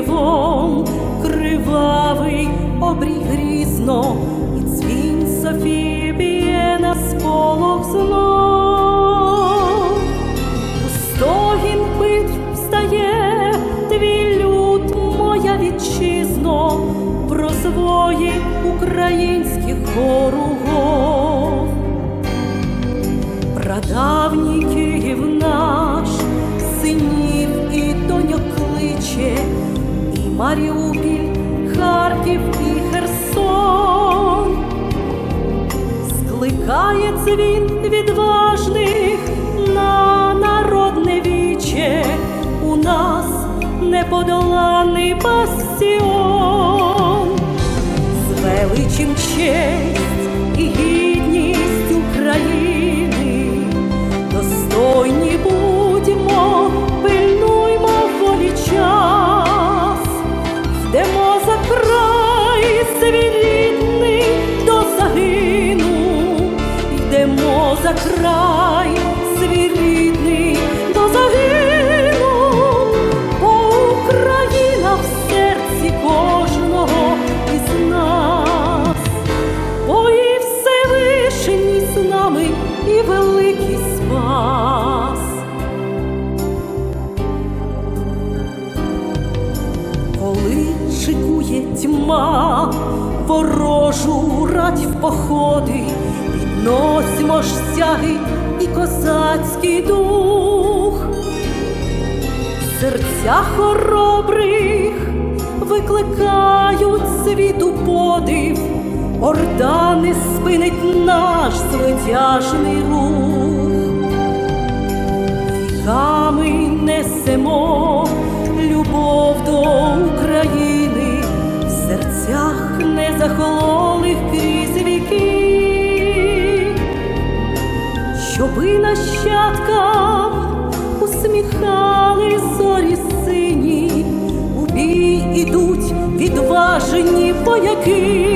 дивом кривавий обрій грізно, і дзвінь Софії б'є на сполох знов. Стогін битв встає, твій люд, моя вітчизно, в розвої українських хоругов. Прадавній Київ Маріупіль, Харків і Херсон. Скликає дзвін відважних на народне віче, у нас неподоланий бастіон, величим честь і ворожу рать в походи, підносимо ж стяги і козацький дух, серця хоробрих викликають світу подив, орда не спинить наш звитяжний рух. Віками несемо любов до щоби нащадкам усміхали зорі сині, у бій ідуть відважені вояки.